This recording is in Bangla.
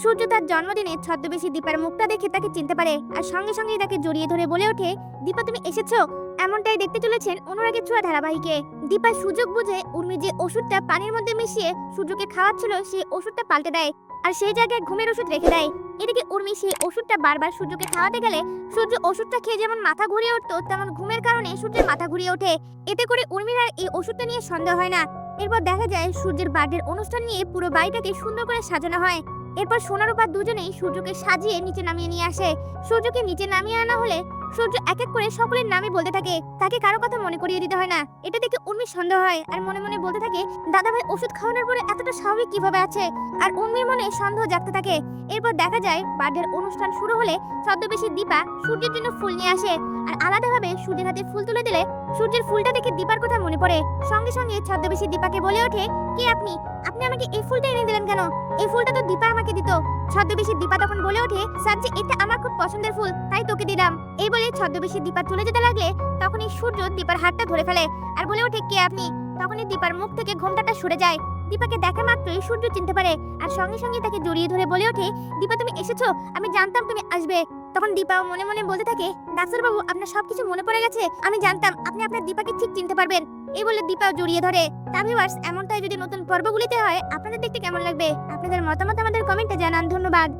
সূর্য তার জন্মদিনে ছদ্মবেশী দীপার মুখটা দেখে তাকে চিনতে পারে আর সঙ্গে সঙ্গেই তাকে জড়িয়ে ধরে বলে ওঠে, দীপা, তুমি এসেছ? এমনটাই দেখতে চলেছেন অনুরাগের ছোঁয়া ধারাবাহিকে। দীপা সুযোগ বুঝে উর্মি যে ওষুধটা পানির মধ্যে মিশিয়ে সূর্যকে খাওয়াচ্ছিল, সেই ওষুধটা পাল্টে দেয় আর সেই জায়গায় ঘুমের ওষুধ রেখে দেয়। এদিকে উর্মি সেই ওষুধটা বারবার সূর্যকে খাওয়াতে গেলে সূর্য ওষুধটা খেয়ে যেমন মাথা ঘুরিয়ে উঠতো, তেমন ঘুমের কারণে সূর্যের মাথা ঘুরিয়ে ওঠে। এতে করে উর্মির আর এই ওষুধটা নিয়ে সন্দেহ হয় না। এরপর দেখা যায় সূর্যের বার্থডের অনুষ্ঠান নিয়ে পুরো বাড়িটাকে সুন্দর করে সাজানো হয়। এরপর সোনারূপা দুজনেই সূর্যকে সাজিয়ে নিচে নামিয়ে নিয়ে আসে। সূর্যকে নিচে নামিয়ে আনা হলে সূর্য এক এক করে সকলের নামে বলতে থাকে। তাকে কারও কথা মনে করিয়ে দিতে হয় না। এটা দেখে উর্মির সন্দেহ হয় আর মনে মনে বলতে থাকে, দাদাভাই, ওষুধ খাওয়ানোর পরে এতটা স্বাভাবিক কীভাবে আছে? আর উর্মির মনে সন্দেহ জাগতে থাকে। এরপর দেখা যায়, বার্থডের অনুষ্ঠান শুরু হলে ছদ্মবেশী দীপা সূর্যের জন্য ফুল নিয়ে আসে। আর আলাদাভাবে সূর্যের হাতে ফুল তুলে দিলে সূর্যের ফুলটা দেখে দীপার কথা মনে পড়ে। সঙ্গে সঙ্গে ছদ্মবেশী দীপাকে বলে ওঠে, কে আপনি? আমাকে এই ফুলটা এনে দিলেন কেন? এই ফুলটা তো দীপা আমাকে দিত। ছদ্মবেশী দীপা তখন বলে ওঠে স্যার যে এটা আমার খুব পছন্দের ফুল, তাই তোকে দিলাম। এই বলে ছদ্মবেশী দীপা চলে যেতে লাগলে, তখনই সূর্য দীপার হাতটা ধরে ফেলে আর বলে ওঠে, কে আপনি? তখনই দীপার মুখ থেকে ঘোমটাটা সরে যায়। দীপাকে দেখা মাত্রই সূর্য চিনতে পারে আর সঙ্গে সঙ্গে তাকে জড়িয়ে ধরে বলে ওঠে, দীপা, তুমি এসেছ? আমি জানতাম তুমি আসবে। তখন দীপা মনে মনে বলতে থাকে, ডাক্তারবাবু, আপনার সবকিছু মনে পড়ে গেছে। আমি জানতাম আপনি আপনার দীপাকে ঠিক চিনতে পারবেন। এই বলে দীপা জড়িয়ে ধরে। তাভিভার্স এমনটাই যদি নতুন পর্বগুলিতে হয়, আপনাদের দেখতে কেমন লাগবে? আপনাদের মতামত আমাদের কমেন্টে জানান। ধন্যবাদ।